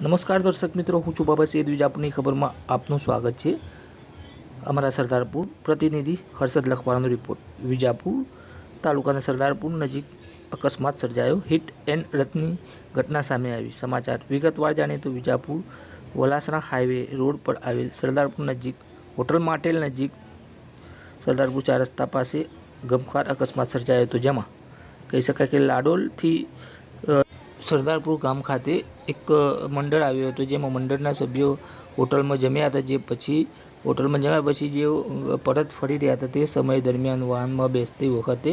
નમસ્કાર દર્શક મિત્રો, હું છું બાબા સૈયદ આપની ખબરમાં આપનું સ્વાગત છે. અમારા સરદારપુર પ્રતિનિધિ હર્ષદ લખવાનો રિપોર્ટ. વિજાપુર તાલુકાના સરદારપુર નજીક અકસ્માત સર્જાયો. હિટ એન્ડ રથની ઘટના સામે આવી. સમાચાર વિગતવાર જાણીએ તો વિજાપુર વલાસણા હાઈવે રોડ પર આવેલ સરદારપુર નજીક, હોટલ માટેલ નજીક સરદારપુર ચાર રસ્તા પાસે ગમખાર અકસ્માત સર્જાયો હતો. જેમાં કહી શકાય કે લાડોલથી સરદારપુર ગામ ખાતે એક મંડળ આવ્યું હતું, જેમાં મંડળના સભ્યો હોટલમાં જમ્યા હતા, જે પછી હોટલમાં જમ્યા પછી જેઓ પરત ફરી રહ્યા હતા, તે સમય દરમિયાન વાહનમાં બેસતી વખતે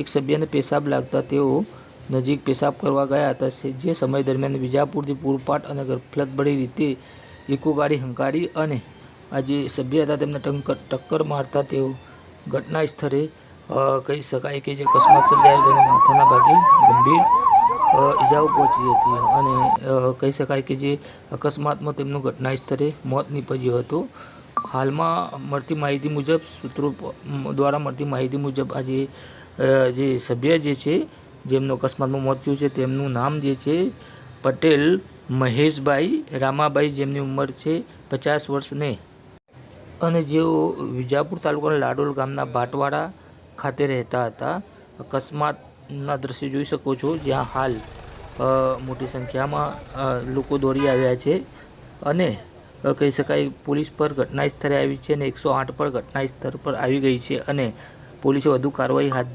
એક સભ્યને પેશાબ લાગતા તેઓ નજીક પેશાબ કરવા ગયા હતા જે સમય દરમિયાન વિજાપુરથી પૂરપાટ અને ગફલતભરી રીતે ઇકો ગાડી હંકારી અને આ જે સભ્ય હતા તેમને ટક્કર મારતા તેઓ ઘટના સ્થળે કહી શકાય કે જે અકસ્માત સર્જાયો, તેને માથાના ભાગે ગંભીર અ, ઈજાઓ પહોંચી હતી અને કહી શકાય કે જે અકસ્માતમાં તેમનું ઘટના સ્થળે મોત નીપજ્યું હતું. હાલમાં મળતી માહિતી મુજબ સૂત્રો દ્વારા મળતી માહિતી મુજબ આજે જે સભ્ય જે છે જેમનું અકસ્માતમાં મોત થયું છે તેમનું નામ જે છે પટેલ મહેશભાઈ રામાભાઈ જેમની ઉંમર છે પચાસ વર્ષને. અને જેઓ વિજાપુર તાલુકાના લાડોલ ગામના ભાટવાડા ખાતે રહેતા હતા. અકસ્માતના દ્રશ્ય જોઈ શકો છો, જ્યાં હાલ મોટી સંખ્યામાં લોકો દોડી આવ્યા છે. અને કહી શકાય પોલીસ પર ઘટના સ્થળે આવી છે અને એકસો આઠ પર ઘટના સ્થળ પર આવી ગઈ છે અને પોલીસે વધુ કાર્યવાહી હાથ ધરી